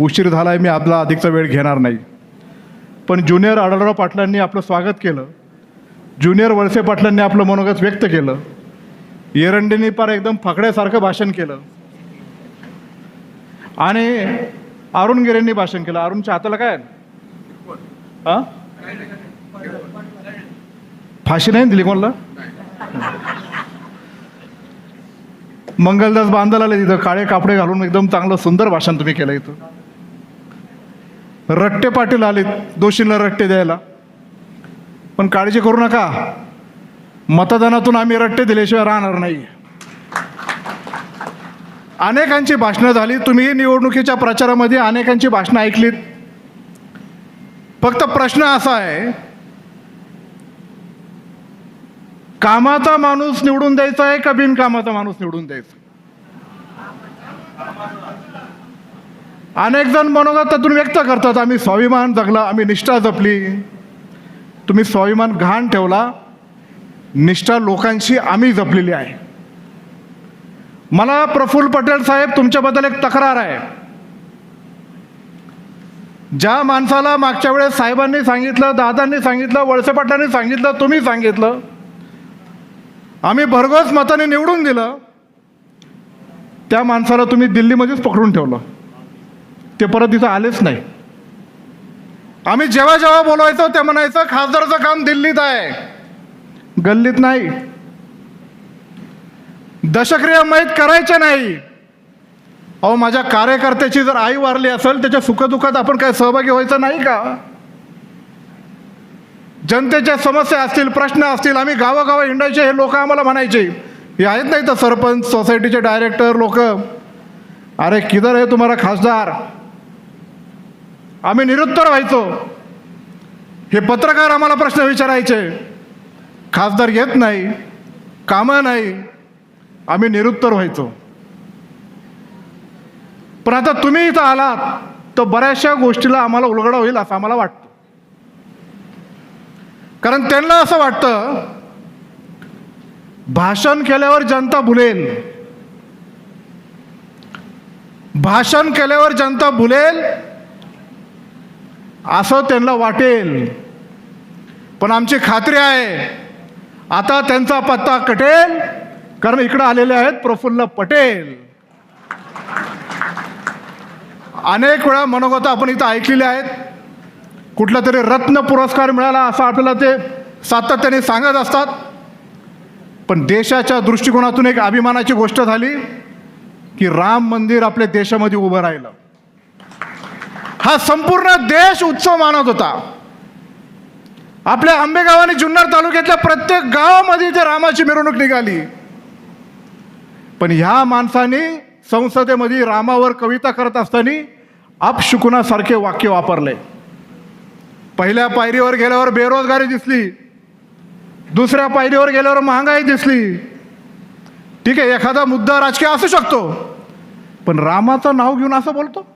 उशीर झाला आहे मी आपला अधिकचा वेळ घेणार नाही. पण ज्युनियर आढळराव पाटलांनी आपलं स्वागत केलं. ज्युनियर वळसे पाटलांनी आपलं मनोगत व्यक्त केलं. एरंडेंनी पार एकदम फकड्यासारखं भाषण केलं. आणि अरुण गिरेंनी भाषण केलं. अरुणच्या हाताला काय? फाशी नाही दिली कोणला? मंगलदास बांधल आले तिथं काळे कापडे घालून एकदम चांगलं सुंदर भाषण तुम्ही केलं इथं. रट्टे पाटील आलेत दोषींना रट्टे द्यायला. पण काळजी करू नका. मतदानातून आम्ही रट्टे दिल्याशिवाय राहणार नाही. अनेकांची भाषणं झाली तुम्ही निवडणुकीच्या प्रचारामध्ये अनेकांची भाषणं ऐकलीत. फक्त प्रश्न असा आहे कामाचा माणूस निवडून द्यायचा आहे का बिनकामाचा माणूस निवडून द्यायचा? अनेक जण मनोगतातून व्यक्त करतात आम्ही स्वाभिमान जगला आम्ही निष्ठा जपली. तुम्ही स्वाभिमान घाण ठेवला निष्ठा लोकांशी आम्ही जपलेली आहे. मला प्रफुल्ल पटेल साहेब तुमच्याबद्दल एक तक्रार आहे. ज्या माणसाला मागच्या वेळेस साहेबांनी सांगितलं दादांनी सांगितलं वळसे पाटलांनी सांगितलं तुम्ही सांगितलं आम्ही भरघोस मताने निवडून दिलं त्या माणसाला तुम्ही दिल्लीमध्येच पकडून ठेवलं. ते परत तिथं आलेच नाही. आम्ही जेव्हा जेव्हा बोलवायचो ते म्हणायचं खासदारचं काम दिल्लीत आहे. गल्लीत नाही. दशक्रिया माहीत करायच्या नाही. अहो माझ्या कार्यकर्त्याची जर आई वारली असेल त्याच्या सुखदुःखात आपण काय सहभागी व्हायचं नाही का? जनतेच्या समस्या असतील प्रश्न असतील आम्ही गावागावा हिंडायचे हे लोक आम्हाला म्हणायचे. हे आहेत नाही तर सरपंच सोसायटीचे डायरेक्टर लोक. अरे किधर आहे तुम्हाला खासदार? आम्ही निरुत्तर व्हायचो. हे पत्रकार आम्हाला प्रश्न विचारायचे. खासदार येत नाही कामं नाही आम्ही निरुत्तर व्हायचो. पण आता तुम्ही इथं आलात तर बऱ्याचशा गोष्टीला आम्हाला उलगडा होईल असं आम्हाला वाटतं. कारण त्यांना असं वाटतं भाषण केल्यावर जनता भुलेल. भाषण केल्यावर जनता भुलेल असं त्यांना वाटेल. पण आमची खात्री आहे आता त्यांचा पत्ता कटेल कारण इकडं आलेले आहेत प्रफुल्ल पटेल. अनेक वेळा मनोगत आपण इथं ऐकलेले आहेत. कुठला तरी रत्न पुरस्कार मिळाला असं आपल्याला ते सातत्याने सांगत असतात. पण देशाच्या दृष्टिकोनातून एक अभिमानाची गोष्ट झाली की राम मंदिर आपल्या देशामध्ये उभं राहिलं. हा संपूर्ण देश उत्सव मानत होता. आपल्या आंबेगाव आणि जुन्नर तालुक्यातल्या प्रत्येक गावामध्ये इथे रामाची मिरवणूक निघाली. पण ह्या माणसाने संसदेमध्ये रामावर कविता करत असताना अपशुकुनासारखे वाक्य वापरले. पहिल्या पायरीवर गेल्यावर बेरोजगारी दिसली. दुसऱ्या पायरीवर गेल्यावर महागाई दिसली. ठीक आहे एखादा मुद्दा राजकीय असू शकतो पण रामाचं नाव घेऊन असं बोलतो?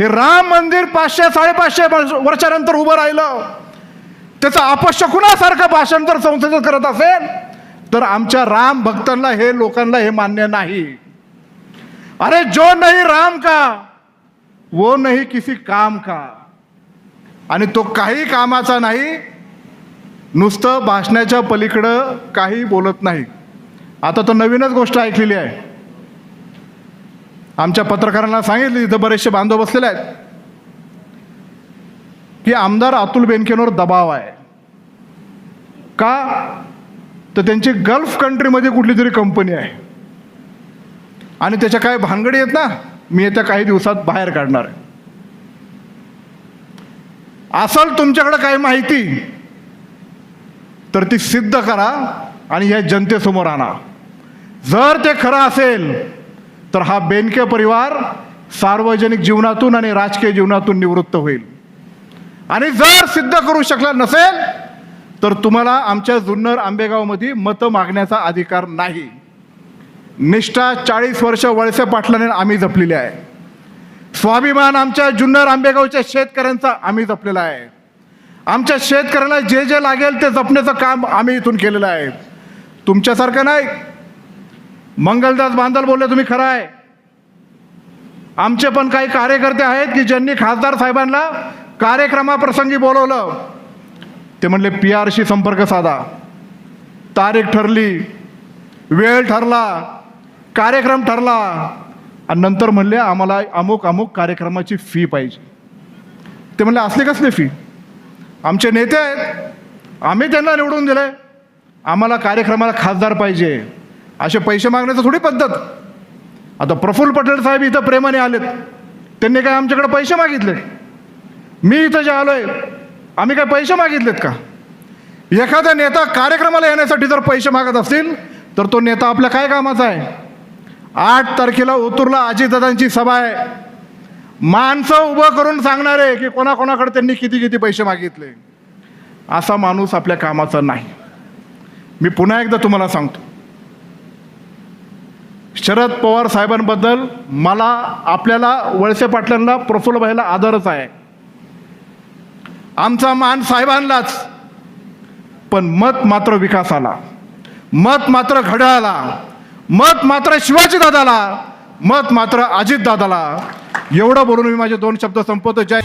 हे राम मंदिर पाचशे साडेपाचशे वर्षानंतर उभं राहिलं. त्याचं अपशकुनासारखं भाषण जर संसदेत करत असेल तर आमच्या राम भक्तांना हे लोकांना हे मान्य नाही. अरे जो नाही राम का वो नाही किसी काम का? आणि तो काही कामाचा नाही नुसतं भाषणाच्या पलीकडं काही बोलत नाही. आता तो नवीनच गोष्ट ऐकलेली आहे. आमच्या पत्रकारांना सांगितली तिथं बरेचसे बांधव बसलेले आहेत की आमदार अतुल बेनकेंवर दबाव आहे. का? तर त्यांची गल्फ कंट्रीमध्ये कुठली तरी कंपनी आहे. आणि त्याच्या काय भानगडी आहेत ना मी येत्या काही दिवसात बाहेर काढणार आहे. असल तुमच्याकडे काही माहिती तर ती सिद्ध करा आणि ह्या जनतेसमोर आणा. जर ते खरं असेल तर हा बेनके परिवार सार्वजनिक जीवनातून आणि राजकीय जीवनातून निवृत्त होईल. आणि जर सिद्ध करू शकला नसेल तर तुम्हाला आमच्या जुन्नर आंबेगावमध्ये मतं मागण्याचा अधिकार नाही. निष्ठा चाळीस वर्ष वळसे पाटलाने आम्ही जपलेली आहे. स्वाभिमान आमच्या जुन्नर आंबेगावच्या शेतकऱ्यांचा आम्ही जपलेला आहे. आमच्या शेतकऱ्याला जे जे लागेल ते जपण्याचं काम आम्ही इथून केलेलं आहे. तुमच्यासारखं नाही मंगलदास बांदल बोलले तुम्ही खरं आहे. आमचे पण काही कार्यकर्ते आहेत की ज्यांनी खासदार साहेबांना कार्यक्रमाप्रसंगी बोलवलं. ते म्हणले पी आरशी संपर्क साधा. तारीख ठरली वेळ ठरला कार्यक्रम ठरला. आणि नंतर म्हणले आम्हाला अमुक अमुक कार्यक्रमाची फी पाहिजे. ते म्हणले असली कसले फी आमचे नेते आहेत. आम्ही त्यांना निवडून दिले आम्हाला कार्यक्रमाला खासदार पाहिजे. असे पैसे मागण्याचं थोडी पद्धत. आता प्रफुल्ल पटेल साहेब इथं प्रेमाने आलेत. त्यांनी काय आमच्याकडे पैसे मागितले? मी इथं जे आलो आहे आम्ही काय पैसे मागितलेत का? एखादा नेता कार्यक्रमाला येण्यासाठी जर पैसे मागत असतील तर तो नेता आपल्या काय कामाचा आहे? आठ तारखेला ओतूरला अजितदादांची सभा आहे. माणसं उभं करून सांगणारे की कोणाकोणाकडे त्यांनी किती किती पैसे मागितले. असा माणूस आपल्या कामाचा नाही. मी पुन्हा एकदा तुम्हाला सांगतो. शरद पवार साहेबांबद्दल मला आपल्याला वळसे पाटलांना प्रफुल्लभाईला आदरच आहे. आमचा मान साहेबांनाच. पण मत मात्र विकासाला मत मात्र घड्याळाला मत मात्र शिवाजी दादाला मत मात्र अजित दादाला एवढं बोलून मी माझे दोन शब्द संपवतो. जय